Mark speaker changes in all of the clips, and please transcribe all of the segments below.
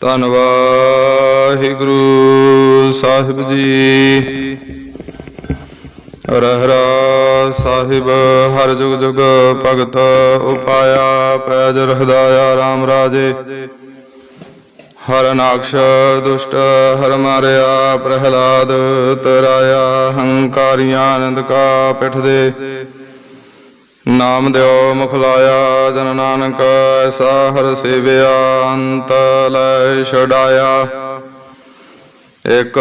Speaker 1: ਧੰਨ ਵਾਹਿਗੁਰੂ ਸਾਹਿਬ ਜੀ। ਰਹਿਰਾ ਸਾਹਿਬ, ਹਰ ਜੁਗ ਜੁਗ ਭਗਤ, ਉਪਾਇਆ ਪੈਜ ਰਹਦਾਇਆ RAM ਰਾਜੇ। ਹਰ ਨਾਕਸ਼ ਦੁਸ਼ਟ, ਹਰ ਮਾਰਿਆ ਪ੍ਰਹਿਲਾਦ, ਤਰਾਇਆ ਹੰਕਾਰੀਆਂ, ਆਨੰਦ ਕਾ ਪਿਠ ਦੇ। ਨਾਮ ਦਿਓ ਮੁਖ ਲਾਇਆ ਜਨ ਨਾਨਕ, ਐਸਾ ਹਰ ਸੇਵਿਆ, ਅੰਤ ਲੈ ਛਡਾਇਆ। ਇਕ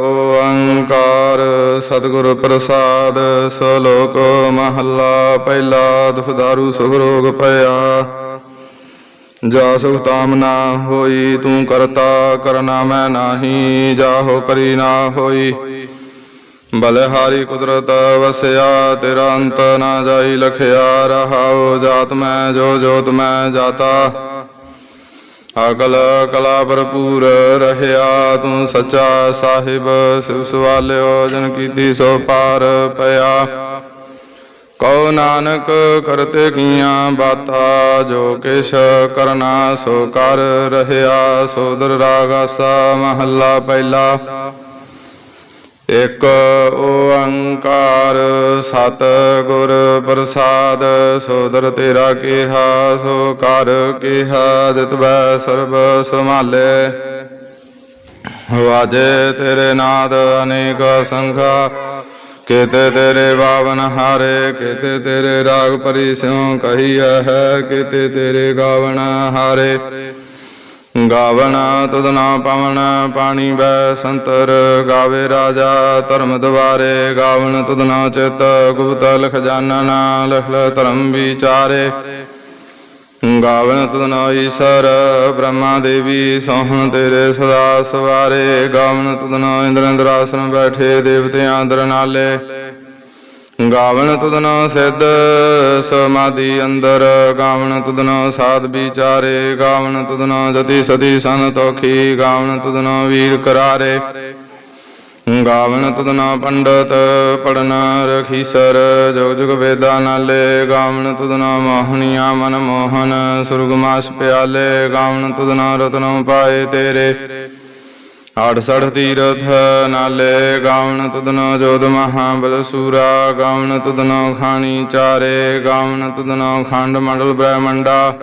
Speaker 1: ਓੰਕਾਰ ਸਤਿਗੁਰ ਪ੍ਰਸਾਦ, ਸਲੋਕ ਮਹੱਲਾ, ਪਹਿਲਾ ਦੁਖਦਾਰੂ ਸੁਖ ਰੋਗ ਪਿਆ ਜਾ ਸੁਖ ਤਾਮ ਨਾ ਹੋਈ, ਤੂੰ ਕਰਤਾ ਕਰਨਾ ਮੈਂ ਨਾਹੀ, ਜਾਹੋ ਕਰੀ ਨਾ ਹੋਈ। ਬਲਿਹਾਰੀ ਕੁਦਰਤ ਵਸਿਆ ਤੇਰਾ ਅੰਤ ਨਾ ਜਾਈ ਲਖਿਆ, ਰਹਾਉ ਜਾਤ ਮੈਂ, ਜੋ ਜੋਤ ਮੈਂ ਜਾਤਾ। ਅਕਲ ਕਲਾ ਭਰਪੂਰ ਰਹਿਆ, ਤੂੰ ਸੱਚਾ ਸਾਹਿਬ, ਸਿਵ ਸਵਾਲਿਓ, ਜਨ ਕੀਤੀ ਸੋ ਪਾਰ ਪਿਆ। ਕਉ ਨਾਨਕ ਕਰਤੇ ਕੀਆਂ ਬਾਤਾ, ਜੋ ਕਿਛ ਕਰਨਾ ਸੋ ਕਰ ਰਹਿਆ ਸੋਦਰ ਰਾਗਾਸਾ ਮਹੱਲਾ ਪਹਿਲਾ। ਇਕ ਓੰਕਾਰ ਸਤ ਗੁਰ ਪ੍ਰਸਾਦ, ਸੋਦਰ ਤੇਰਾ ਕੀਹਾ, ਸੋ ਕਰ ਕੀਹਾ ਦਿਤਵੈ ਸਰਬ ਸੰਭਾਲੇ। ਵਾਜੇ ਤੇਰੇ ਨਾਦ ਅਨੇਕ ਸੰਖਾ, ਕਿਤੇ ਤੇਰੇ ਬਾਵਨ ਹਾਰੇ, ਕਿਤੇ ਤੇਰੇ ਰਾਗ ਪਰਿਸਿਉ ਕਹੀਐ ਹੈ, ਕਿਤੇ ਤੇਰੇ ਗਾਵਨ ਹਾਰੇ। ਗਾਵਣ ਤੁਧ ਨਾ ਪਵਨ ਪਾਣੀ ਬੈ ਸੰਤਰ। ਗਾਵੇ ਰਾਜਾ ਧਰਮ ਦਵਾਰੇ, ਗਾਵਣ ਤੁਧ ਨਾ ਚਿਤ। ਗੁਪਤ ਲਖ ਜਾਣਨ ਲਖ ਧਰਮ ਵਿਚਾਰੇ। ਗਾਵਣ ਤੁਧ ਨਾ ਈਸ਼ਰ, ਬ੍ਰਹਮਾ ਦੇਵੀ, ਸੋਹਣ ਤੇਰੇ ਸਦਾ ਸਵਾਰੇ। ਗਾਵਣ ਤੁਧ ਨਾ ਇੰਦਰ ਇੰਦਰਾਸਨ ਬੈਠੇ, ਦੇਵਤਿਆਂ ਅੰਦਰ ਨਾਲੇ। ਗਾਵਣ ਤੁਧਨੋ ਸਿੱਧ, ਸਮਾਧੀ ਅੰਦਰ ਗਾਵਣ ਤੁਧਨੋ ਸਾਧ ਵਿਚਾਰੇ, ਗਾਵਣ ਤੁਧਨੋ ਜਤੀ ਸਤੀ ਸੰਤੋਖੀ ਗਾਵਣ ਤੁਧਨੋ ਵੀਰ ਕਰਾਰੇ। ਗਾਵਣ ਤੁਧਨੋ ਪੰਡਤ ਪੜਨ ਰਖੀਸਰ ਜੁਗ ਜੁਗ ਵੇਦਾਂ ਨਾਲੇ। ਗਾਵਣ ਤੁਧਨੋ ਮੋਹਣੀਆਂ ਮਨ ਮੋਹਨ ਸੁਰਗਮਾਸ ਪਿਆਲੇ। ਗਾਵਣ ਤੁਧਨੋ ਰਤਨੋ ਪਾਏ ਤੇਰੇ। ਆਠ ਤੀਰਥ ਨਾਲੇ ਗਾਵਣ ਤੁਧਨੋ ਜੋਧ ਮਹਾਬਲ ਸੂਰਾ, ਗਾਵਣ ਤੁਧਨੋ ਖਾਣੀ ਚਾਰੇ, ਗਾਵਣ ਤੁਧਨੋ ਖੰਡ ਮੰਡਲ ਬ੍ਰਹਮੰਡਾ।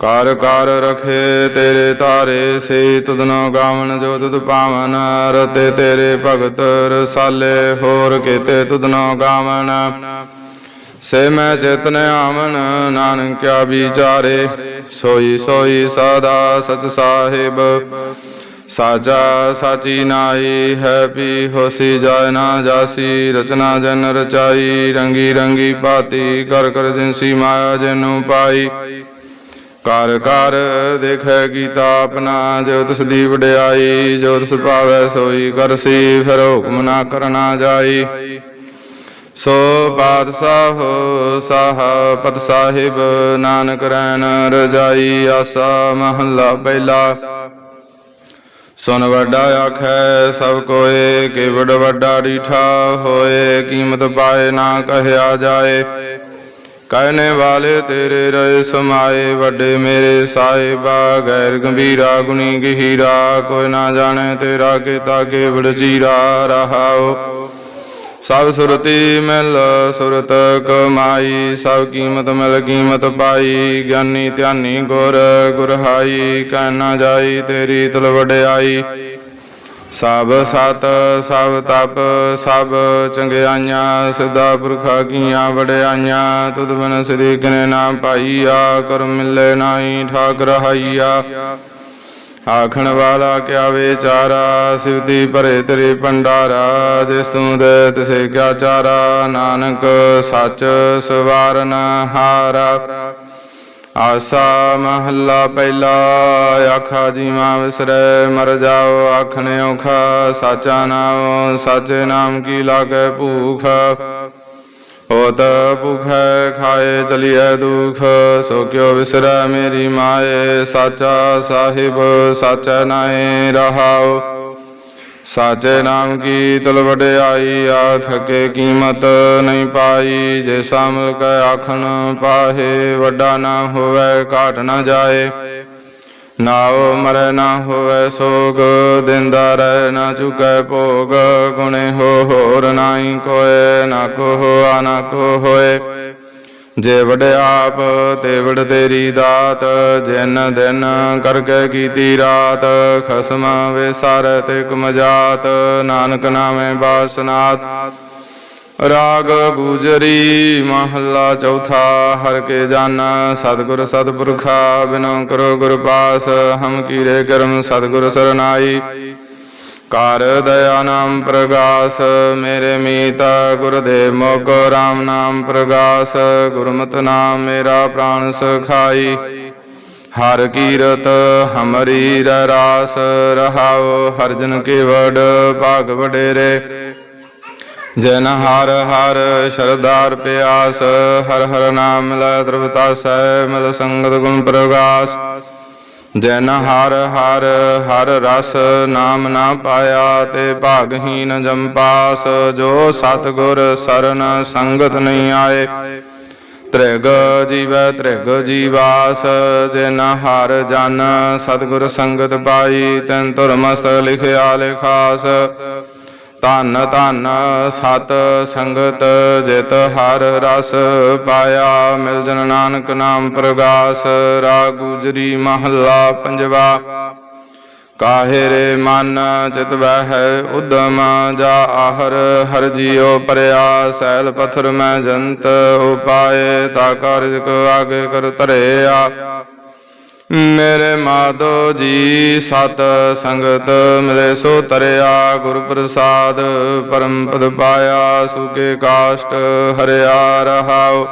Speaker 1: ਕਰ ਕਰ ਰਖੇ ਤੇਰੇ ਤਾਰੇ ਸੇ ਤੁਧਨੋ ਗਾਵਣ ਜੋ ਤੁਧ ਪਾਵਨ। ਰਤੇ ਤੇਰੇ ਭਗਤ ਰਸਾਲੇ, ਹੋਰ ਕੀਤੇ ਤੁਦਨੋ ਗਾਵਣ। ਸੇ ਮੈਂ ਚੇਤਨ ਆਵਨ ਨਾਨਕਿਆ ਵਿਚਾਰੇ। ਸੋਈ ਸੋਈ ਸਦਾ ਸਚ ਸਾਹਿਬ। ਸਾਜਾ ਸਾਚੀ ਨਾਈ ਹੈ ਪੀ ਹੋਸੀ ਜਾਇ ਨਾ ਜਾਸੀ, ਰਚਨਾ ਜਨ ਰਚਾਈ, ਰੰਗੀ ਰੰਗੀ ਪਾਤੀ ਕਰ ਕਰ ਜਿਨਸੀ ਮਾਇਆ ਜਨੂ ਪਾਈ। ਕਰ ਕਰ ਦੇਖੈ ਕੀਤਾ ਆਪਣਾ, ਜੋ ਤਿਸ ਦੀ ਵਡਿਆਈ ਜੋ ਤਿਸ ਭਾਵੈ ਸੋਈ ਕਰਸੀ ਫਿਰ ਹੁਕਮ ਨਾ ਕਰਨਾ ਜਾਈ। ਸੋ ਬਾਦਸ਼ਾਹ ਸਾਹ ਪਤ ਸਾਹਿਬ, ਨਾਨਕ ਰੈਣ ਰਜਾਈ, ਆਸਾ ਮਹੱਲਾ ਪਹਿਲਾ। ਸੁਨ ਵੱਡਾ ਆਖੈ, ਸਭ ਕੋਏ ਕਿ ਵੱਡਾ ਡੀਠਾ ਹੋਏ, ਕੀਮਤ ਪਾਏ ਨਾ ਕਹਿਆ ਜਾਏ। ਕਹਿਨੇ ਵਾਲੇ ਤੇਰੇ ਰਹੇ ਸਮਾਏ, ਵੱਡੇ ਮੇਰੇ ਸਾਹਿਬਾ, ਗੈਰ ਗੰਭੀਰਾ, ਗੁਣੀ ਗਹੀਰਾ, ਕੋਈ ਨਾ ਜਾਣੇ ਤੇਰਾ ਕੀਤਾ ਕੇਵੜ ਜੀਰਾ ਰਹਾਓ। ਸਭ ਸੁਰਤੀ ਮਿਲ, ਸੁਰਤ ਕਮਾਈ, ਸਭ ਕੀਮਤ ਮਿਲ, ਕੀਮਤ ਪਾਈ। ਗਿਆਨੀ ਧਿਆਨੀ ਗੁਰ ਗੁਰਹਾਈ ਕਹਿ ਨਾ ਜਾਈ, ਤੇਰੀ ਤਲ ਵਡਿਆਈ। ਸਭ ਸਤ ਸਭ ਤਪ ਸਭ ਚੰਗਿਆਈਆਂ, ਸਿੱਧਾ ਪੁਰਖਾ ਕੀਆਂ ਵਡਿਆਈਆਂ। ਤੁਧ ਬਿਨ ਸ੍ਰੀ ਕਿਨੇ ਨਾ ਪਾਈਆ ਕਰ ਮਿਲੇ ਨਾਹੀ ਠਾਕ ਰਹਾਈਆ ਆਖਣ ਵਾਲਾ ਕਿਆ ਵਿਚਾਰਾ? ਸਿਵਤੀ ਭਰੇ ਤੇਰੇ ਭੰਡਾਰਾ, ਜਿਸ ਤੂੰ ਦੇ ਤਿਸੇ ਕਿਆ ਚਾਰਾ? ਨਾਨਕ ਸੱਚ ਸਵਾਰਨ ਹਾਰਾ। ਆਸਾ ਮਹੱਲਾ ਪਹਿਲਾ, ਆਖਾ ਜੀਵਾ ਵਿਸਰੈ, ਮਰ ਜਾਓ ਆਖਣੇ ਔਖਾ। ਸਾਚਾ ਨਾਮ ਸਾਚੇ ਨਾਮ ਕੀ ਲਾਗੇ ਭੂਖ। ਹੋਤ ਭੁਖੈ ਖਾਏ ਚਲੀਐ ਦੁਖ ਸੋ ਕਿਉ ਵਿਸਰੈ ਮੇਰੀ ਮਾਏ ਸਾਚਾ ਸਾਹਿਬ ਸਾਚੈ ਨਾਏ ਰਹਾਉ ਸਾਚੇ ਨਾਮ ਕੀ ਤਲ ਵਡਿਆਈ ਆ ਥਕੇ ਕੀਮਤ ਨਹੀਂ ਪਾਈ ਜੇ ਸਾਮਲ ਕੈ ਆਖਣ ਪਾਹੇ ਵੱਡਾ ਨਾ ਹੋਵੇ ਘਾਟ ਨਾ ਜਾਏ ਨਾਉ ਮਰੈ ਨਾ ਹੋਵੈ ਸੋਗ, ਦਿੰਦਾ ਰਹਿ ਨਾ ਚੁਕੈ ਭੋਗ, ਗੁਣੇ ਹੋ ਹੋਰ ਨਾਹੀ ਕੋਏ, ਨਾ ਕੋ ਹੋਆ ਨਾ ਕੋ ਹੋਏ ਜੇ ਆਪ, ਤੇ ਵਡ ਤੇਰੀ ਦਾਤ, ਜਿਨ ਦਿਨ ਕਰਕੇ ਕੀਤੀ ਰਾਤ, ਖਸਮ ਵਿਸਾਰ ਤੇ ਕੁਮਜਾਤ ਨਾਨਕ ਨਾਮੇ ਬਾਸਨਾਤ। ਰਾਗ ਗੁਜਰੀ ਮਹੱਲਾ ਚੌਥਾ, ਹਰ ਕੇ ਜਨ ਸਤਿਗੁਰ ਸਤਪੁਰਖਾ, ਬਿਨੋ ਕਰੋ ਗੁਰ ਪਾਸ, ਹਮ ਕੀਰੇ ਕਰਮ ਸਤਿਗੁਰ ਸਰਨਾਈ। ਕਰ ਦਇਆ ਨਾਮ ਪ੍ਰਗਾਸ, ਮੇਰੇ ਮੀਤ ਗੁਰਦੇਵ ਮੋਕ ਰਾਮ ਨਾਮ ਪ੍ਰਗਾਸ, ਗੁਰਮਤਿ ਨਾਮ ਮੇਰਾ ਪ੍ਰਾਣ ਸਖਾਈ। ਹਰ ਕੀਰਤ ਹਮਰੀ ਰਾਸ, ਰਹਾਉ ਹਰਜਨ ਕੇ ਵਡ ਭਾਗ ਵਡੇਰੇ। ਜਨ ਹਰ ਹਰ ਸ਼ਰਦਾਰ ਪਿਆਸ, ਹਰ ਹਰ ਨਾਮ ਮਿਲੈ ਤ੍ਰਿਵਤਾਸੈ ਮਿਲ ਸੰਗਤ ਗੁਣ ਪ੍ਰਗਾਸ। ਜਨ ਹਰ ਹਰ ਹਰ ਰਸ ਨਾਮ ਨਾ ਪਾਇਆ ਤੇ ਭਾਗਹੀਨ ਜੰਪਾਸ ਜੋ ਸਤਗੁਰ ਸਰਨ ਸੰਗਤ ਨਹੀਂ ਆਏ, ਤ੍ਰਿਗ ਜੀਵੈ ਤ੍ਰਿਗ ਜੀਵਾਸ। ਜਿਨ ਹਰ ਜਨ ਸਤਗੁਰ ਸੰਗਤ ਪਾਈ, ਤੈਨ ਤੁਰ ਮਸਤਕ ਲਿਖਿਆ ਲਿਖਾਸ। ਧੰਨ ਧੰਨ ਸਤ ਸੰਗਤ ਜਿਤ ਹਰ ਰਸ ਪਾਇਆ, ਮਿਲ ਜਨ ਨਾਨਕ ਨਾਮ ਪ੍ਰਗਾਸ, ਰਾਗ ਗੁਜਰੀ ਮਹੱਲਾ ਪੰਜਵਾ। ਕਾਹੇ ਰੇ ਮਨ ਚਿਤ ਵਹਿ ਉਦਮ, ਜਾ ਆਹਰ ਹਰ ਜੀਉ ਪਰਿਆ, ਸੈਲ ਪਥਰ ਮੈਂ ਜੰਤ ਉਪਾਏ, ਤਾ ਕਾਰਜ ਕੋ ਆਗੇ ਕਰ ਧਰਿਆ। ਮੇਰੇ ਮਾਧੋ ਜੀ, ਸਤ ਸੰਗਤ ਮਿਲੇ ਸੋ ਤਰਿਆ, ਗੁਰ ਪ੍ਰਸਾਦ ਪਰਮ ਪਦ ਪਾਇਆ, ਸੁਕੇ ਕਾਸ਼ਟ ਹਰਿਆ ਰਹਾਉ।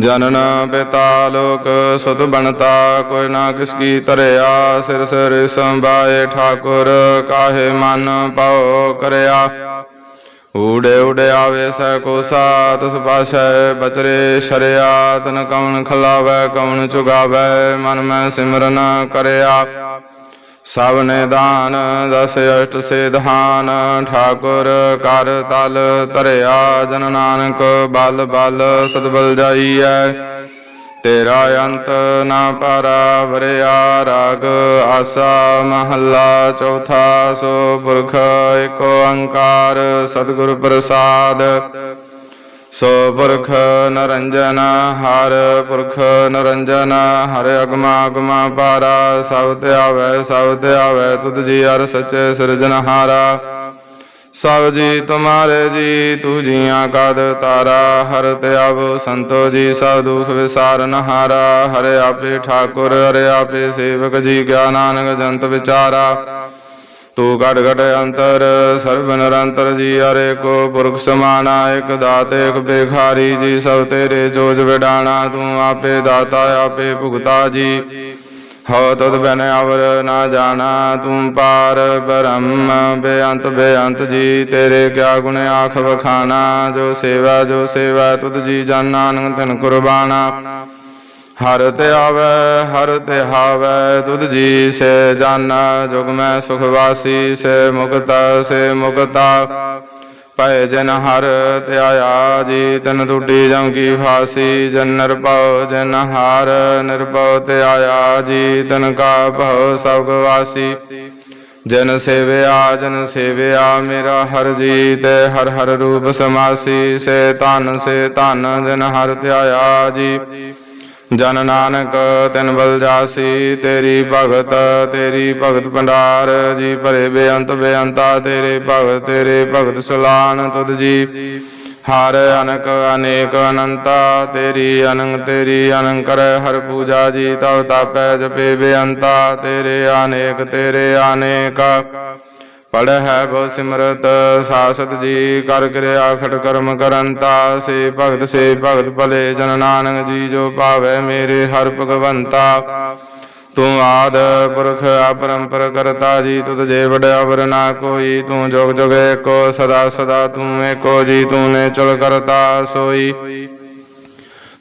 Speaker 1: ਜਨਨ ਪਿਤਾ ਲੋਕ ਸੁਤ ਬਣਤਾ, ਕੋਈ ਨਾ ਕਿਸ ਕੀ ਧਰਿਆ ਸਿਰ ਸਿਰ ਸੰਭਾਏ ਠਾਕੁਰ, ਕਾਹੇ ਮਨ ਪਾਉ ਕਰਿਆ। ਊੜੇ ਊੜੇ ਆਵੇ ਸੈ ਕੋ ਸਾਤ ਸੁਪਾਸ਼ੈ ਬਚਰੇ ਸ਼ਰਿਆ, ਤਨ ਕਵਣ ਖਲਾਵੈ, ਕਵਣ ਚੁਗਾਵੈ, ਮਨ ਮੈਂ ਸਿਮਰਨ ਕਰਿਆ। ਸਭ ਨੇ ਦਾਨ ਦਸ ਅਸ਼ਟ ਸਿਧਾਨ, ਠਾਕੁਰ ਕਰ ਤਲ ਤਰਿਆ ਜਨ ਨਾਨਕ ਬਲ ਬਲ ਸਤਬਲ ਜਾਈਐ। ਤੇਰਾ ਅੰਤ ਨਾ ਪਾਰਾ, ਵਰਿਆ ਰਾਗ। ਆਸਾ ਮਹੱਲਾ ਚੌਥਾ, ਸੋ ਪੁਰਖ ਏਕ ਓੰਕਾਰ, ਸਤਿਗੁਰ ਪ੍ਰਸਾਦ। ਸੋ ਪੁਰਖ ਨਰੰਜਨ ਹਰ, ਪੁਰਖ ਨਰੰਜਨ ਹਰ ਅਗਮਾ ਅਗਮਾ ਪਾਰਾ। ਸਭ ਧਿਆਵੈ ਸਭ ਧਿਆਵੈ ਤੁਧ ਜੀ ਅਰ ਸੱਚੇ ਸਿਰਜਨਹਾਰਾ ਸਭ ਜੀ ਤੁਮਾਰੇ ਜੀ, ਤੂ ਜੀਆਂ ਕਦ ਤਾਰਾ? ਹਰ ਤਿਆਵ ਸੰਤੋ ਜੀ, ਸਭ ਦੁਖ ਵਿਸਾਰਨ ਹਾਰਾ ਹਰਿ ਆਪੇ ਠਾਕੁਰ, ਹਰਿ ਆਪੇ ਸੇਵਕ ਜੀ, ਕਿਆ ਨਾਨਕ ਜੰਤ ਵਿਚਾਰਾ? ਤੂੰ ਘਟ ਘਟ ਅੰਤਰ, ਸਰਬ ਨਿਰੰਤਰ ਜੀ, ਹਰੇ ਕੋ ਪੁਰਖ ਸਮਾਨਾ ਇਕ ਦਾਤ, ਇਕ ਬੇਖਾਰੀ ਜੀ, ਸਭ ਤੇਰੇ ਜੋਜ ਵਿਡਾਣਾ। ਤੂੰ ਆਪੇ ਦਾਤਾ, ਆਪੇ ਭੁਗਤਾ ਜੀ। ਹੋ ਤਦ ਬਨ ਅਵਰ ਨਾ ਜਾਣਾ, ਤੂੰ ਪਾਰ ਬ੍ਰਹਮ। ਬੇਅੰਤ ਬੇਅੰਤ ਜੀ, ਤੇਰੇ ਕਿਆ ਗੁਣ ਆਖ ਵਖਾਣਾ। ਜੋ ਸੇਵਾ ਜੋ ਸੇਵਾ, ਤੁਧ ਜੀ ਜਨ ਨਾਨਕ ਤਨ ਕੁਰਬਾਨਾ। ਹਰ ਤੇ ਆਵੈ, ਹਰ ਤੇ ਹਾਵੈ, ਤੁਧ ਜੀ ਸੇ ਜਾਨਾ। ਜੁਗ ਮੈਂ ਸੁਖ ਵਾਸੀ, ਸੇ ਮੁਕਤਾ ਸੇ ਮੁਕਤਾ। ਪੈ ਜਨ ਹਰ ਧਿਆਇਆ ਜੀ ਤਨ ਟੁੱਟੀ ਜਮ ਕੀ ਫਾਸੀ, ਜਨ ਨਿਰਭਉ, ਜਨ ਹਾਰ ਨਿਰਭਉ ਧਿਆਇਆ ਜੀ ਤਨ ਕਾ ਭਉ ਸਭ ਵਾਸੀ। ਜਨ ਸੇਵਿਆ ਜਨ ਸੇਵਿਆ, ਮੇਰਾ ਹਰ ਜੀ ਤੇ ਹਰ ਹਰ ਰੂਪ ਸਮਾਸੀ। ਸੇ ਧਨ, ਸੇ ਤਨ ਜਨ ਹਰ ਧਿਆਇਆ, ਜੀ। ਜਨ ਨਾਨਕ, ਤਿਨ ਬਲ ਜਾਸੀ, ਤੇਰੀ ਭਗਤ ਤੇਰੀ ਭਗਤ ਭੰਡਾਰ, ਜੀ ਭਰੇ ਬੇਅੰਤ ਬੇਅੰਤਾ, ਤੇਰੇ ਭਗਤ ਤੇਰੇ ਭਗਤ ਸਲਾਨ ਤੁਧ ਜੀ। ਹਰ ਅਨਕ ਅਨੇਕ ਅਨੰਤਾ, ਤੇਰੀ ਅਨੰਗ, ਤੇਰੀ ਅਨੰਕਰ ਹਰ ਪੂਜਾ ਜੀ ਤਉ ਤਾਪੈ ਜਪੇ ਬੇਅੰਤਾ, ਤੇਰੇ ਅਨੇਕ ਤੇਰੇ ਅਨੇਕ। ਪੜ ਹੈ ਬਹੁ ਸਿਮਰਤ, ਸਾਸਤ ਜੀ ਕਰ ਕਿਰਿਆ ਖਟ ਕਰਮ ਕਰੰਤਾ, ਸੇ ਭਗਤ ਸੇ ਭਗਤ ਭਲੇ, ਜਨ ਨਾਨਕ ਜੀ ਜੋ ਭਾਵੈ ਮੇਰੇ ਹਰ ਭਗਵੰਤਾ। ਤੂੰ ਆਦ ਪੁਰਖ, ਅਪਰੰਪਰ ਕਰਤਾ ਜੀ, ਤੁਧ ਜੇ ਵਡਿਆ ਵਰ ਨਾ ਕੋਈ, ਤੂੰ ਜੋਗ ਜੁਗ ਏਕੋ, ਸਦਾ ਸਦਾ ਤੂੰ ਏਕੋ ਜੀ, ਤੂੰ ਨੇ ਚਲ ਕਰਤਾ ਸੋਈ।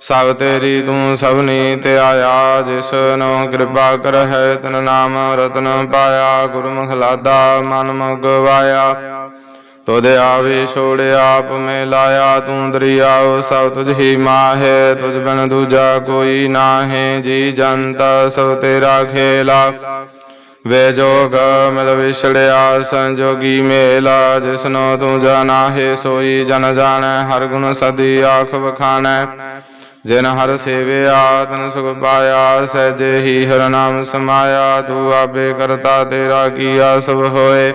Speaker 1: ਸਭ ਤੇਰੀ ਤੂੰ ਸਭਨੀ ਤੇ ਆਇਆ, ਜਿਸ ਨੂੰ ਕਿਰਪਾ ਕਰਹਿ, ਤਨ ਨਾਮ ਰਤਨ ਪਾਇਆ, ਗੁਰਮੁਖ ਲਾਦਾ ਮਨ ਮੁਗਵਾਇਆ। ਤੁਧ ਆਵੇ ਛੋੜ ਆਪ ਮੈਂ ਲਾਇਆ, ਤੂੰ ਦਰਿਆਉ ਸਭ ਤੁਝ ਹੀ ਮਾਹੇ, ਤੁਝ ਬਿਨ ਦੂਜਾ ਕੋਈ ਨਾਹੀ, ਜੀ ਜੰਤ ਸਭ ਤੇਰਾ ਖੇਲਾ। ਵੇ ਜੋਗ ਮਿਲ ਵਿਛੜਿਆ, ਸੰਜੋਗੀ ਮੇਲਾ ਜਿਸਨੋ ਤੂੰ ਜਾਣਾਹੇ, ਸੋਈ ਜਨ ਜਾਣੈ, ਹਰ ਗੁਣ ਸਦੀ ਆਖ ਵਖਾਣੈ। ਜਿਨ ਹਰ ਸੇਵਿਆ ਤਨ ਸੁਖ ਪਾਇਆ, ਸਹਿਜੇ ਹੀ ਹਰ ਨਾਮ ਸਮਾਇਆ, ਤੂੰ ਆਪੇ ਕਰਤਾ ਤੇਰਾ ਕੀਆ ਸਭ ਹੋਏ।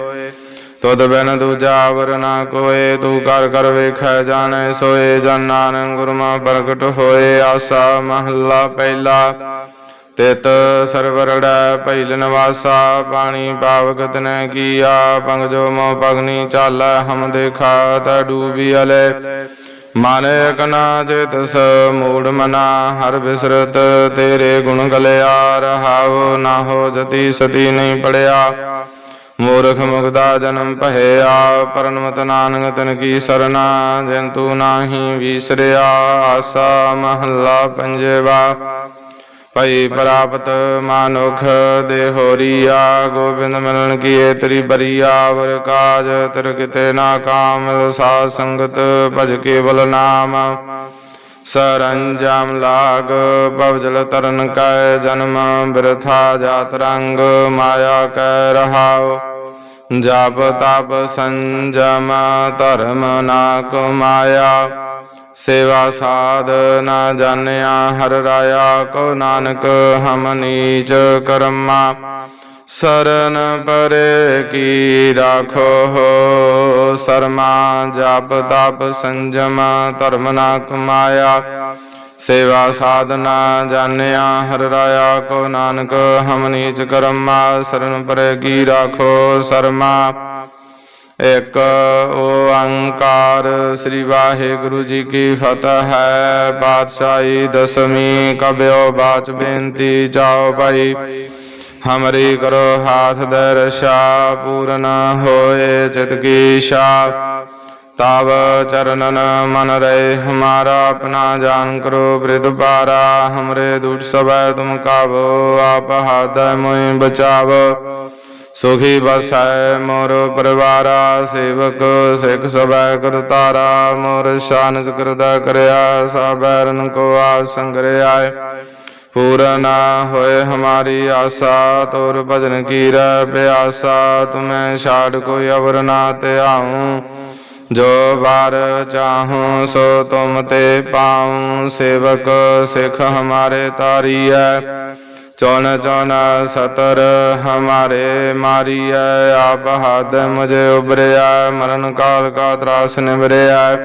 Speaker 1: ਤੁਧ ਬਿਨ ਦੂਜਾ ਵਰ ਨਾ ਕੋਏ, ਤੂੰ ਕਰ ਕਰ ਵੇਖੈ ਜਾਣੈ ਸੋਏ। ਜਨ ਨਾਨਕ ਗੁਰਮਾ ਪ੍ਰਗਟ ਹੋਏ, ਆਸਾ ਮਹੱਲਾ ਪਹਿਲਾ। ਤਿਤ ਸਰਵਰੜੈ ਭੈਲ ਨਵਾਸਾ ਪਾਣੀ ਪਾਵਕ ਤਨੈ ਕੀਆ। ਪੰਗ ਜੋ ਮੋ ਪਗਨੀ ਚਾਲੈ, ਹਮ ਦੇਖਾ ਤਾ ਡੂਬੀ ਅਲੇ। ਮਨ ਕਨਾ ਚੇਤਸ ਮੂੜ ਮਨਾ, ਹਰ ਬਿਸਰਤ ਤੇਰੇ ਗੁਣ ਗਲਿਆ, ਰਹਾਉ ਨਾ ਹੋ ਜਤੀ ਸਤੀ ਨਹੀਂ ਪੜਿਆ। ਮੂਰਖ ਮੁਗਦਾ ਜਨਮ ਭਇਆ ਪਰਨਮਤ ਨਾਨਕ ਤਨ ਕੀ ਸਰਨਾ, ਜੰਤੂ ਤੂ ਨਾਹੀ ਵਿਸਰਿਆ, ਆਸਾ ਮਹੱਲਾ ਪੰਜਵਾ। ਪਈ ਪ੍ਰਾਪਤ ਮਾਨੁਖ ਦੇਹੋਰੀਆ, ਗੋਬਿੰਦ ਮਿਲਣ ਕੀ ਤੇਰੀ ਬਰੀਆ, ਵਰ ਕਾਜ ਤਰ ਕਿਤੇ ਨਾ ਕਾਮ ਸਾਧ ਸੰਗਤ ਭਜ ਕੇਵਲ ਨਾਮ। ਸਰੰਜਾਮ ਲਾਗ ਬਵਜਲ ਤਰਨ ਕੈ ਜਨਮ, ਬਿਰਥਾ ਜਾਤ ਰੰਗ, ਮਾਇਆ ਕੈ ਰਹਾਉ। ਜਪ ਤਪ ਸੰਜਮ, ਧਰਮ ਨਾ ਕਮਾਇਆ। ਸੇਵਾ ਸਾਧ ਨਾ ਜਾਣਿਆ, ਹਰ ਰਾਇਆ ਕੋ ਨਾਨਕ, ਹਮ ਨੀਚ ਕਰਮਾ। ਸਰਨ ਪਰੇ ਕੀ ਰਾਖੋ ਹੋ, ਸਰਮਾ ਜਪ ਤਪ ਸੰਜਮ, ਧਰਮ ਨਾ ਕਮਾਇਆ। ਸੇਵਾ ਸਾਧਨਾ ਜਾਣਿਆ, ਹਰ ਰਾਇਆ ਕੋ ਨਾਨਕ, ਹਮ ਨੀਚ ਕਰਮਾ। ਸਰਨ ਪਰੇ ਕੀ ਰਾਖੋ, ਸਰਮਾ। ਇਕ ਓੰਕਾਰ ਸ੍ਰੀ ਵਾਹਿਗੁਰੂ ਜੀ ਕੀ ਫਤਿਹ ਹੈ। ਬਾਦਸ਼ਾਹੀ ਦਸਵੀਂ ਕਬਿਓ ਬਾਚ ਬੇਨਤੀ ਜਾਓ ਭਾਈ। ਹਮਰੀ ਕਰੋ ਹਾਥ ਦਰਸ਼ਾ ਪੂਰਨ ਹੋਏ ਚਿਤ ਕੀ ਸ਼ਾ ਤਬ ਚਰਨਨ ਮਨ ਰਹੇ, ਹਮਾਰਾ ਆਪਣਾ ਜਾਨ ਕਰੋ ਬ੍ਰਿਧ ਪਾਰਾ। ਹਮਰੇ ਦੁਟ ਸਬੈ ਤੁਮ ਕਾਵੋ, ਆਪ ਹਾਦੈ ਮੋਇ ਬਚਾਵੋ। ਸੁਖੀ ਬਸੈ ਮੋਰ ਪਰਿਵਾਰਾ, ਸੇਵਕ ਸਿੱਖ ਸਭੈ ਕਰਤਾਰਾ ਮੋਰ ਸ਼ਾਨ ਕਰਦਾ ਕਰਿਆ ਸਾਬੈਰਨ ਕੋ ਆ ਸੰਗਰਿਆ ਪੂਰਨਾ ਹੋਏ ਹਮਾਰੀ ਆਸਾ, ਤੋਰ ਭਜਨ ਕੀਰੈ ਪਿਆਸਾ, ਤੁਮੈ ਛਾੜ ਕੋਈ ਅਵਰ ਨਾ ਤੇ ਆਉ ਜੋ ਬਾਰ ਚਾਹੂੰ ਸੋ ਤੁਮ ਤੇ ਪਾਉ, ਸੇਵਕ ਸਿੱਖ ਹਮਾਰੇ ਤਾਰੀਐ ਚੌਨ ਚੌਨ ਸਤਰ ਹਮਾਰੇ ਮਾਰੀਐ, ਆਪ ਹੱਦ ਮੁਝੇ ਉਬਰਿਆ ਮਰਨ ਕਾਲ ਕਾ ਤਰਾਸ ਨਿਵਰਿਆ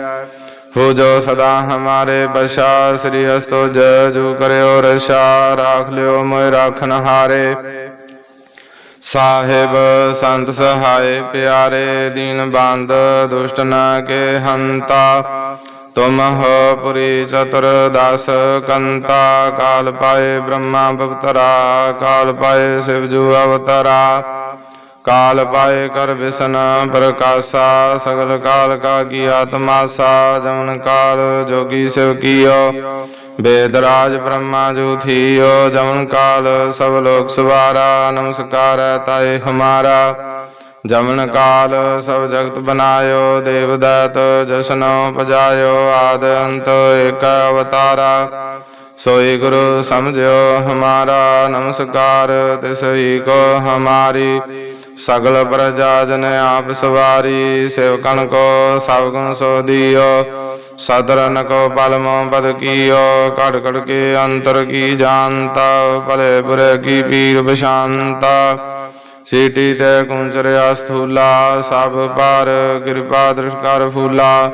Speaker 1: ਹੋ ਜੋ ਸਦਾ ਹਮਾਰੇ ਬਸ਼ਾ ਸ੍ਰੀ ਹਸਤੋ ਜੂ ਕਰਿਓ ਰਸ਼ਾ, ਰਾਖ ਲਿਓ ਮੋਇ ਰਾਖਨ ਹਾਰੇ ਸਾਹਿਬ, ਸੰਤ ਸਹਾਏ ਪਿਆਰੇ, ਦੀਨ ਬੰਦ ਦੁਸ਼ਟ ਨ ਕੇ ਹੰਤਾ। ਤੁਮ ਹੋ ਪੁਰੀ ਚਤੁਰ ਦਸ ਕੰਤਾ ਕਾਲ ਪਾਏ ਬ੍ਰਹਮਾ ਬਵਤਰਾ ਕਾਲ ਪਾਏ ਸਿਵ ਅਵਤਰਾ ਕਾਲ ਪਾਏ ਕਰ ਵਿਸ਼ਨ ਪ੍ਰਕਾਸ਼ਾ ਸਗਲ ਕਾਲ ਕਾ ਕੀ ਆਤਮਾ ਸਾ ਜਮਨ ਕਾਲ ਜੋਗੀ ਸਿਵ ਕੀਓ ਵੇਦ ਰਾਜ ਬ੍ਰਹਮਾ ਜੂ ਥੀਓ ਜਮਨ ਕਾਲ ਸਭ ਲੋਕ ਸਵਾਰਾ ਨਮਸਕਾਰ ਹੈ ਤਾਏ ਹਮਾਰਾ ਜਮਨ ਕਾਲ ਸਭ ਜਗਤ ਬਨਾਇਓ ਦੇਵ ਦਾਤ ਜਸਨੋ ਪਜਾਇਓ ਆਦ ਅੰਤ ਏਕ ਅਵਤਾਰਾ। ਸੋਈ ਗੁਰੂ ਸਮਝਿਓ ਹਮਾਰਾ, ਨਮਸਕਾਰ ਤਿਸ ਹੀ ਕੋ ਹਮਾਰੀ। ਸਗਲ ਪ੍ਰਜਾ ਜਨ ਆਪ ਸਵਾਰੀ ਸੇਵਕਨ ਕੋ ਸਭ ਗੁਣ ਸੋ ਦਿਓ। ਸਦਰਨ ਕੋ ਪਲਮੋ ਪਦ ਕੀਓ ਕੜ ਕੜ ਕੇ ਅੰਤਰ ਕੀ ਜਾਣਤਾ, ਭਲੇ ਬੁਰੇ ਕੀ ਪੀਰ ਬਸ਼ਾਂਤਾ ਸੀਟੀ ਤੇ ਕੁੰਚਰਿਆ ਸਥੂਲਾ ਸਭ ਪਰ ਕਿਰਪਾ ਦ੍ਰਿਸ਼ ਕਰ ਫੂਲਾ।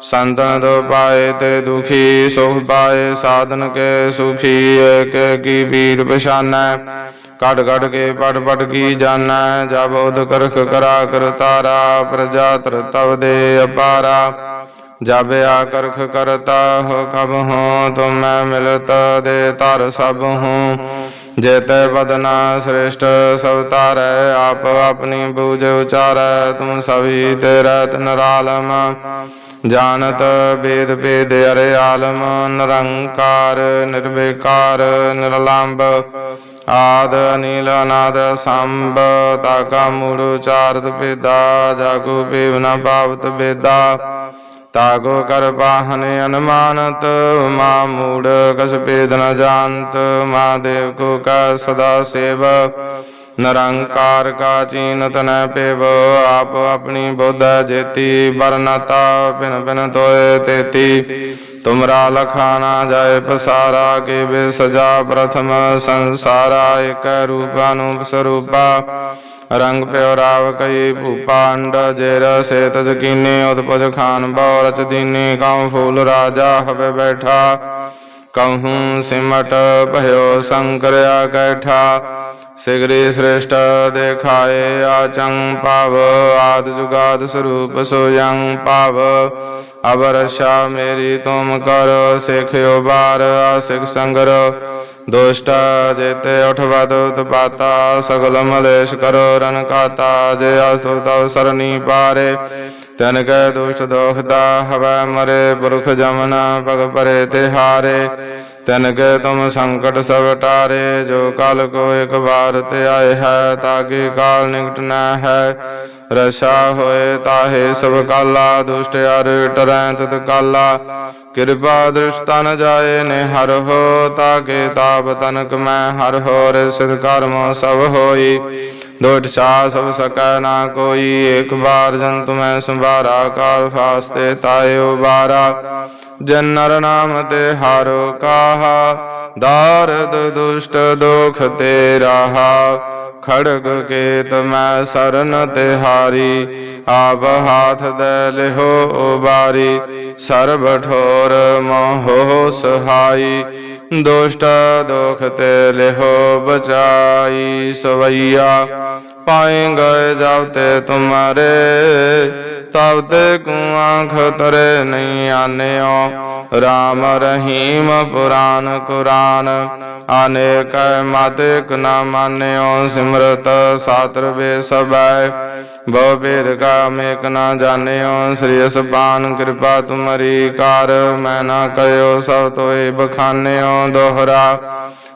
Speaker 1: ਸੰਤਨ ਦੋ ਪਾਏ ਤੇ ਦੁਖੀ, ਸੁਖ ਪਾਏ, ਸਾਧਨ ਕੇ ਸੁਖੀ, ਏਕ ਕੀ ਪੀਰ ਪਛਾਨੈ। ਕੜ ਕੜ ਕੇ ਪਟ ਪਟ ਕੀ ਜਾਣੈ ਜਬ ਉਦ ਕਰਖ ਕਰਾ ਤਾਰਾ, ਪ੍ਰਜਾ ਤਰ ਤਵ ਦੇ ਅਪਾਰਾ। ਜਬ ਆ ਕਰਖ ਕਰਤਾ ਹੋ ਕਬ ਹੋ ਤੁਮੈ ਮਿਲਤ ਦੇ ਤਰ ਸਭ ਹੂੰ। ਜੇਤੇ ਬਦਨਾ ਸ੍ਰੇਸ਼ਟ, ਸਭ ਤਾਰੈ ਆਪ ਆਪਣੀ ਬੂਝ ਉਚਾਰੈ, ਤੁਮ ਸਭੀ ਤੇਰਾ ਤਨਰਾਲਮ ਜਾਣਤ ਬੇਦ ਬੇਦ ਅਰੇ ਆਲਮ, ਨਿਰੰਕਾਰ, ਨਿਰਵਿਕਾਰ ਨਿਰਲੰਭ ਆਦ, ਅਨੀਲ, ਅਨਾਦ, ਸੰਭ, ਤਾਕਾ ਮੂੜ ਉਚਾਰਤ ਬੇਦਾ ਜਾਗੋ ਪੀਵਨਾ ਭਾਵਤ ਬੇਦਾ ਤਾਗੋ ਕਰ ਬਾਹਨ ਅਨਮਾਨਤ, ਮਾ ਮੂੜ ਕਸ ਭੇਦ ਨ ਜਾਣਤ, ਮਾ ਦੇਵ ਕੋ ਕਾ ਸਦਾ ਸੇਵ। ਨਿਰੰਕਾਰ ਕਾ ਚੀਨਤ ਨ ਪੇਵ, ਆਪ ਆਪਣੀ ਬੋਧ ਜੇਤੀ ਬਰਨਤਾ ਬਿਨ ਬਿਨ ਤੋਏ ਤੇਤੀ। ਤੁਮਰਾ ਲਖਾਨਾ ਜਾਏ ਪਸਾਰਾ ਕੇ ਬੇ ਸਜਾ ਪ੍ਰਥਮ ਸੰਸਾਰਾ ਇਕ ਰੂਪ ਸਰੂਪਾ। ਰੰਗ ਪਿਓ ਰਾਵ ਕਈ ਭੂਪਾ ਅੰਡ ਜੇਰ ਸੇਤ ਜਕੀਨੇ ਉਤਪਜ ਖਾਨ ਬਉ ਰਚ ਦੀਨੇ, ਕਉ ਫੂਲ ਰਾਜਾ ਹਵੇ ਬੈਠਾ। ਕਹੂੰ ਸਿਮਟ ਭਇਓ ਸੰਕਰਿਆ ਕੈਠਾ, ਸਿਗਰੀ ਸ੍ਰੇਸ਼ਟ ਦੇਖਾਏ ਆਚੰ ਪਾਵ ਆਦ ਜੁਗਾਦ ਸਰੂਪ ਸੋਯੰ ਪਾਵ ਅਵਰਸ਼ਾ ਮੇਰੀ ਤੁਮ ਕਰ, ਸਿਖਿਓ ਬਾਰ ਆਸਿਕ ਸੰਗਰ ਦੁਸ਼ਟ ਜੇਤੇ ਉਠਵਦ ਉਤਪਾਤਾ, ਸਗਲ ਮਲੇਸ਼ ਕਰੋ ਰਨ ਕਾਤਾ, ਜੇ ਅਸਤੁ ਤਵ ਸਰਨੀ ਪਾਰੇ। ਤਨ ਕੈ ਦੁਸ਼ਟ ਦੋਖਦਾ ਹਵੈ ਮਰੇ, ਪੁਰਖ ਜਮਨ ਪਗ ਪਰੇ ਤਿਹਾਰੇ। ਤਨ ਕੈ ਤੁਮ ਸੰਕਟ ਸਭ ਟਾਰੇ, ਜੋ ਕਲ ਕੋ ਇੱਕ ਵਾਰ ਤੇ ਆਏ ਹੈ ਤਾਕੇ ਕਾਲ ਨਿਕਟ ਨ ਹੈ। ਰਸਾ ਹੋਏ ਤਾਹੇ ਸਭ ਕਾਲਾ, ਦੁਸ਼ਟ ਅਰ ਟਰੈ ਤਤ ਕਾਲਾ। ਕਿਰਪਾ ਦ੍ਰਿਸ਼ਟਾ ਨ ਜਾਏ ਨੇ ਹਰ ਹੋ ਤਾਕੇ ਤਾਪ ਤਨਕ ਮੈਂ ਹਰ ਹੋ ਰੇ ਕਰਮ ਸਭ ਹੋਈ। ਦੁਟ ਛਾ ਸਭ ਸਕੈ ਨਾ ਕੋਈ ਇੱਕ ਵਾਰ ਜਨ ਤੁਮੈ ਸੰਭਾਰਾ, ਕਾਲ ਫਾਸਤੇ ਤਾਇਓ ਬਾਰਾ ਜਨ ਨਰ ਨਾਮ ਤੇ ਹਾਰੋ ਕਾਹਾ, ਦਾਰਦ ਦੁਸ਼ਟ ਦੁਖ ਤੇ ਰਾਹਾ। ਖੜਗ ਕੇਤ ਮੈਂ ਸਰਨ ਤਿਹਾਰੀ ਆਪ ਹਾਥ ਦੇ ਲਿਹੋ ਉਬਾਰੀ ਸਰਬ ਠੋਰ ਮੋਹ ਸਹਾਈ, ਦੁਸ਼ਟ ਦੁਖ ਤੇ ਲਿਹੋ ਬਚਾਈ। ਸਵਈਆ ਪਾਏਂਗੇ ਜਬ ਤੇ ਤੁਮਾਰੇ ਤਬ ਤੇ ਕੂ ਆਂਖ ਨਹੀਂ ਆਨਿਓ। ਰਾਮ ਰਹੀਮ ਪੁਰਾਨ ਕੁਰਾਨ ਅਨੇਕ ਮਤ ਇਕ ਨਾ ਮਾਨਿਓ। ਸਿਮਰਤ ਸਾਤਰ ਵੇ ਸਬੈ ਬਹੁ ਭੇਦ ਕਾ ਮੇਕ ਨਾ ਜਾਣਿਓ। ਸ੍ਰੀ ਅਸਪਾਨ ਕਿਰਪਾ ਤੁਮਰੀ ਕਾਰ, ਮੈਂ ਨਾ ਕਯੋ ਸਭ ਤੋਏ ਬਖਾਨਿਓ ਦੋਹਰਾ।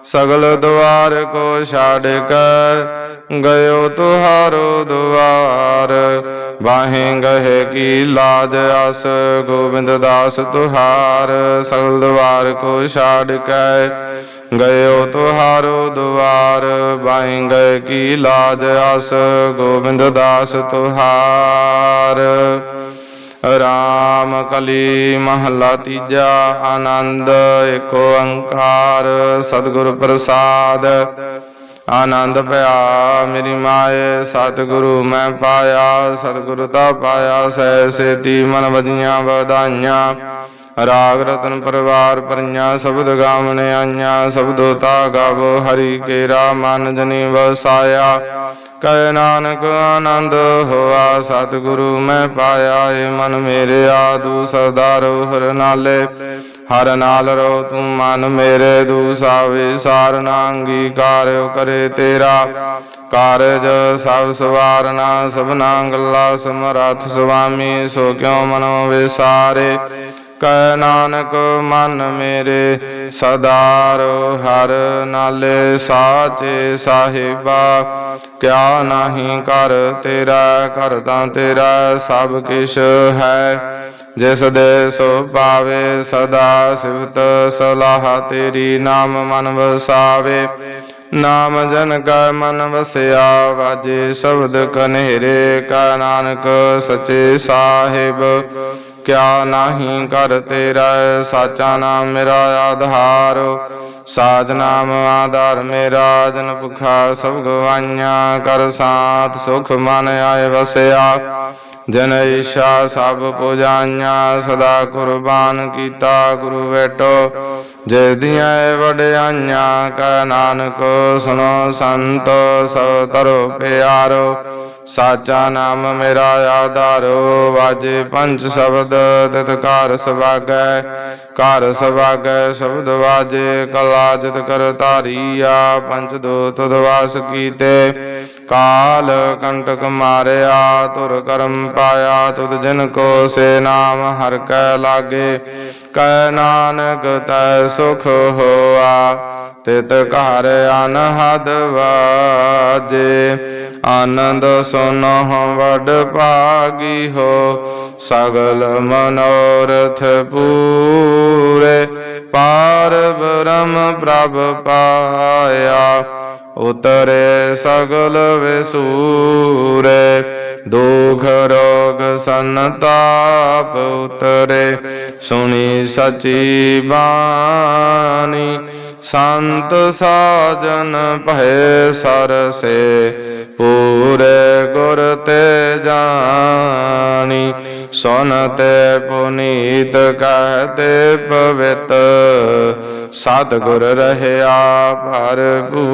Speaker 1: ਸਗਲ ਦੁਆਰ ਕੋ ਛਾੜ ਕੇ ਗਇਓ ਤੁਹਾਰੋ ਦੁਆਰ। ਬਾਹੇ ਗਏ ਕੀ ਲਾਜ ਅਸ ਗੋਬਿੰਦ ਦਾਸ ਤੁਹਾਰ। ਸਗਲ ਦੁਆਰ ਕੋ ਛਾੜ ਕੇ ਗਇਓ ਤੁਹਾਰੋ ਦੁਆਰ। ਬਾਹੇ ਗਏ ਕੀ ਲਾਜ ਅਸ ਗੋਬਿੰਦ ਦਾਸ ਤੁਹਾਰ। ਰਾਮ ਕਲੀ ਮਹਲਾ ਤੀਜਾ, ਆਨੰਦ ਏਕ ਓੰਕਾਰ, ਸਤਿਗੁਰ ਪ੍ਰਸਾਦ। ਆਨੰਦ ਭਇਆ, ਮੇਰੀ ਮਾਏ, ਸਤਿਗੁਰੂ ਮੈਂ ਪਾਇਆ, ਸਤਿਗੁਰੂ ਤਾ ਪਾਇਆ, ਸਹਿ ਸੇਤੀ ਮਨ ਵਜੀਆਂ ਵਧਾਈਆਂ। ਰਾਗ ਰਤਨ ਪਰਿਵਾਰ ਪਰੀਆਂ, ਸ਼ਬਦ ਗਾਵਣੇ ਆਈਆਂ ਸ਼ਬਦੋ ਤਾ ਗਾਵੋ ਹਰੀ ਕੇਰਾ ਮਨ ਜਨੀ ਵਸਾਇਆ। ਕੈ ਨਾਨਕ ਆਨੰਦ ਹੋਆ, ਸਤਿਗੁਰੂ ਮੈਂ ਪਾਇਆ ਏ ਮਨ ਮੇਰੇ ਆਦੂ, ਸਦਾ ਰੋ ਹਰ ਨਾਲੇ, ਹਰ ਨਾਲ ਰੋ ਤੂੰ ਮਨ ਮੇਰੇ ਦੂਸਾ ਵਿਸਾਰ ਨਾ ਅੰਗੀਕਾਰਿਓ ਕਰੇ ਤੇਰਾ, ਕਾਰਜ ਸਭ ਸਵਾਰਨਾ ਸਭਨਾ ਗੱਲਾ ਸਮਰੱਥ ਸੁਆਮੀ, ਸੋ ਕਿਉ ਮਨੋ ਵਿਸਾਰੇ ਕੈ ਨਾਨਕ ਮਨ ਮੇਰੇ ਸਦਾ ਰੋ ਹਰ ਨਾਲੇ ਸਾਚੇ ਸਾਹਿਬਾ। ਕਿਆ ਨਹੀਂ ਕਰ ਤੇਰਾ ਕਰ ਤੇਰਾ ਸਭ ਕਿਛ ਹੈ। ਜਿਸ ਦੇ ਸੋ ਪਾਵੇ ਸਦਾ ਸਿਫਤ ਸਲਾਹ ਤੇਰੀ ਨਾਮ ਮਨ ਵਸਾਵੇ। ਨਾਮ ਜਨ ਕਾ ਮਨ ਵਸਿਆ, ਵਾਜੇ ਸ਼ਬਦ ਕਨੇਰੇ। ਕਾ ਨਾਨਕ ਸਚੇ ਸਾਹਿਬ ਕਿਆ ਨਾਹੀ ਕਰ ਤੇਰਾ, ਸਾਚਾ ਨਾਮ ਮੇਰਾ ਆਧਾਰ। ਸਾਜ ਨਾਮ ਆਧਾਰ ਮੇਰਾ, ਜਨ ਭੁਖਾ ਸਭ ਗਵਾਈਆਂ ਕਰ ਸਾਥ, ਸੁਖ ਮਨ ਆਏ ਵਸਿਆ। ਜਨ ਈਸ਼ਾ ਸਭ ਪੁਜਾਈਆਂ, ਸਦਾ ਕੁਰਬਾਨ ਕੀਤਾ ਗੁਰੂ ਵੇਟੋ ਜੇ ਦੀਆਂ ਵਡਿਆਈਆਂ ਕਾ ਨਾਨਕ ਸੁਣੋ ਸੰਤੋ, ਸਭ ਤਰੋ ਪਿਆਰੋ। ਸਾਚਾ ਨਾਮ ਮੇਰਾ ਆਧਾਰੋ, ਵਾਜੇ ਪੰਜ ਸ਼ਬਦ, ਤਿਤ ਘਰ ਸਵਾਗੈ ਘਰ ਸਵਾਗੈ ਸ਼ਬਦ ਵਾਜੇ, ਕਲਾ ਜਿਤ ਕਰ ਧਾਰੀਆ, ਪੰਜ ਦੋ ਤੁਧ ਵਾਸ ਕੀਤੇ। ਕਾਲ ਕੰਟਕ ਮਾਰਿਆ ਤੁਰ ਕਰਮ ਪਾਇਆ, ਤੁਧ ਜਿਨ ਕੋ ਸੇ ਨਾਮ ਹਰ ਕੈ ਲਾਗੇ। ਕੈ ਨਾਨਕ ਤੈ ਸੁਖ ਹੋਆ ਤਿਤ ਘਰ ਅਨਹਦ ਵਾਜੇ। ਆਨੰਦ ਸੁਨਹੁ ਵਡ ਭਾਗੀ ਹੋ। ਸਗਲ ਮਨੋਰਥ ਪੂਰੇ। ਪਾਰ ਬ੍ਰਹਮ ਪ੍ਰਭ ਪਾਇਆ। ਉਤਰੇ ਸਗਲ ਵਿਸੂਰੇ। ਦੁਖ ਰੋਗ ਸੰਤਾਪ ਉਤਰੇ। ਸੁਣੀ ਸਚੀ ਬਾਣੀ। ਸੰਤ ਸਾਜਨ ਭਏ ਸਰਸੇ, ਪੂਰੇ ਗੁਰ ਤੇ ਜਾਣੀ। ਸੁਨਤੇ ਪੁਨੀਤ ਕਹਤੇ ਪਵਿੱਤ, ਸਤਿਗੁਰ ਰਹਿਆ ਭਰਪੂਰੇ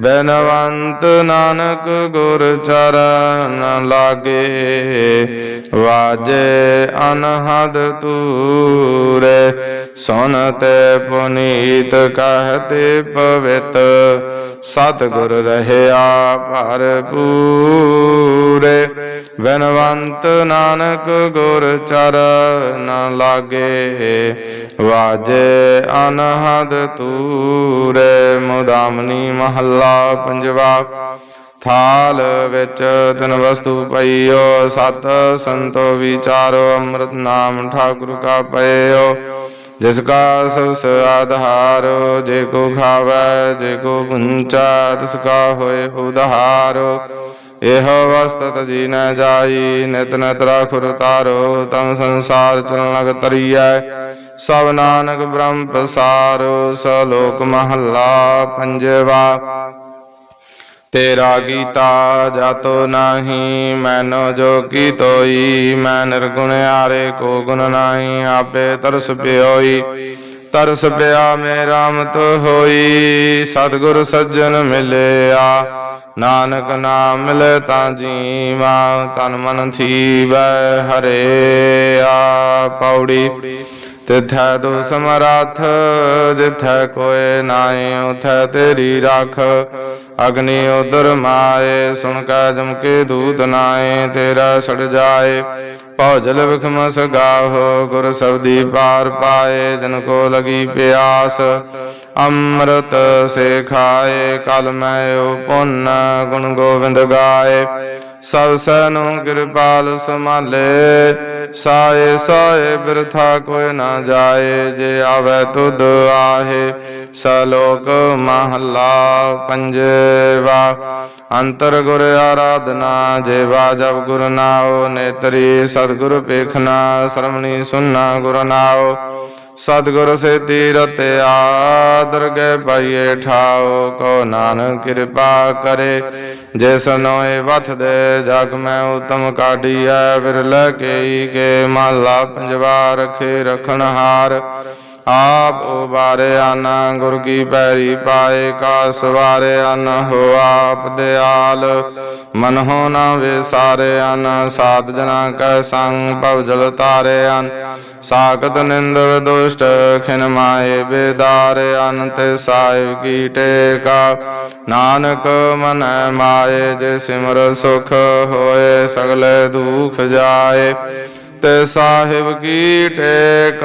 Speaker 1: ਬਨਵੰਤ ਨਾਨਕ ਗੁਰ ਚਰਨ ਲਾਗੇ, ਵਾਜੇ ਅਨਹਦ ਤੂਰੇ, ਸੁਨਤੇ ਪੁਨੀਤ ਕਹਤੇ ਪਵਿੱਤ, ਸਤਿਗੁਰ ਰਹਿਆ ਭਰਪੂਰੇ। ਬਨਵੰਤ ਨਾਨਕ ਗੁਰ ਚਰਨ ਲਾਗੇ ਵਾਜੇ ਅਨਹਦ ਤੂਰੇ ਮੁਦਾਮਨੀ ਮਹੱਲਾ ਪੰਜਵਾ। ਥਾਲ ਵਿੱਚ ਤਨ ਵਸਤੂ ਪਈਓ, ਸਤ ਸੰਤੋ ਵਿਚਾਰੋ, ਅੰਮ੍ਰਿਤ ਨਾਮ ਠਾਕੁਰ ਕਾ ਪਈਓ ਜਿਸ ਕਾ ਸਬਸ ਆਧਾਰ, ਜੇ ਕੋ ਖਾਵੈ, ਜੇ ਕੋ ਪੁੰਚਾ ਤਿਸ ਕਾ ਹੋਏ ਉਧਾਰ। ਇਹੋ ਵਸਤਤ ਜੀ ਨ ਜਾਈ ਨਿਤ ਨਿਤ ਰਾਖੁਰ ਤਾਰੋ ਤਮ ਸੰਸਾਰ ਚਰਨ ਲਗ ਤਰੀਐ। ਸਭ ਨਾਨਕ ਬ੍ਰਹਮ ਪਸਾਰੋ ਸਲੋਕ ਮਹੱਲਾ ਪੰਜਵਾ। ਤੇਰਾ ਗੀਤਾ ਜਾਤੋ ਨਾਹੀ, ਮੈਨੋ ਜੋ ਕੀ ਤੋਈ, ਮੈਂ ਨਿਰਗੁਣ ਆਰੇ ਕੋ ਗੁਣ ਨਾਹੀ, ਆਪੇ ਤਰਸ ਪਿਓਈ। ਤਰਸ ਪਿਆ ਮੇਰਾ ਮਤ ਹੋਈ, ਸਤਿਗੁਰ ਸੱਜਣ ਮਿਲਿਆ। ਨਾਨਕ ਨਾਮ ਮਿਲੇ ਤਾਂ ਜੀਵਾ, ਤਨ ਮਨ ਥੀਵੈ ਹਰੇ ਆ ਪੌੜੀ ਤਿਥੈ ਤੂ ਸਮਰੱਥ ਜਿਥੈ ਕੋਏ ਨਾਹੀ, ਉਥੈ ਤੇਰੀ ਰਾਖ। ਅਗਨੀ ਉਦਰ ਮਾਏ, ਸੁਣ ਕੈ ਜਮਕੇ ਦੂਤ ਨਾਏ ਤੇਰਾ ਛੜ ਜਾਏ। ਭੌਜਲ ਵਿਖਮਸ ਗਾਹੋ, ਗੁਰ ਸਬਦੀ ਪਾਰ ਪਾਏ, ਜਨ ਕੋ ਲਗੀ ਪਿਆਸ। ਅੰਮ੍ਰਿਤ ਸੇ ਖਾਏ ਕਲ ਮੈਂ ਉਹ ਪੁੰਨ ਗੁਣ ਗੋਬਿੰਦ ਗਾਏ। ਸਭ ਸੈਨੂੰ ਕਿਰਪਾਲ ਸੰਭਾਲੇ, ਸਾਏ ਸਾਏ ਬਿਰਥਾ ਕੋਈ ਨਾ ਜਾਏ, ਜੇ ਆਵੇ ਤੁਧ ਆਹੇ, ਸਲੋਕ ਮਹੱਲਾ ਪੰਜਵਾ। ਅੰਤਰ ਗੁਰ ਆਰਾਧਨਾ ਜੇ ਵਾਜਬ ਗੁਰ ਨਾਉ, ਨੇਤਰੀ ਸਤਿਗੁਰ ਪੇਖਣਾ ਸ਼ਰਮਣੀ ਸੁਨਣਾ ਗੁਰ ਨਾਉ। ਸਤਿਗੁਰ ਸੇ ਤੀਰਤ ਆਦਰਗੈ ਪਾਈਏ ਠਾਓ ਕੋ ਨਾਨਕ ਕਿਰਪਾ ਕਰੇ। ਜਿਸ ਨੋਏ ਵਥ ਦੇ, ਜਗ ਮੈਂ ਉਤਮ ਕਾਢੀਐ। ਵਿਰਲ ਕੇਈ ਕੇ ਮਾਲਾ, ਪੰਜਵਾ ਰਖੇ ਰਖਣ ਹਾਰ। ਆਪ ਉਬਾਰਿਆਨ, ਗੁਰ ਕੀ ਪੈਰੀ ਪਾਏ, ਕਾ ਸਵਾਰਿਆਨ, ਹੋ ਆਪ ਦਿਆਲ। ਮਨ ਹੋ ਨਾ ਵਿਸਾਰਿਆਨ, ਸਾਧ ਜਨਾ ਕੈ ਸੰਗ, ਭਵ ਜਲ ਤਾਰਿਆਨ ਸਾਖਤ ਨਿੰਦਰ ਦੁਸ਼ਟ, ਖਿਨ ਮਾਏ ਬੇਦਾਰ ਅਨੰਤ ਸਾਹਿਬ ਕੀ ਟੇਕਾ। ਨਾਨਕ ਮਨ ਮਾਏ, ਜੇ ਸਿਮਰ ਸੁਖ ਹੋਏ, ਸਗਲੇ ਦੁਖ ਜਾਏ। ਤੇ ਸਾਹਿਬ ਕੀ ਟੇਕ?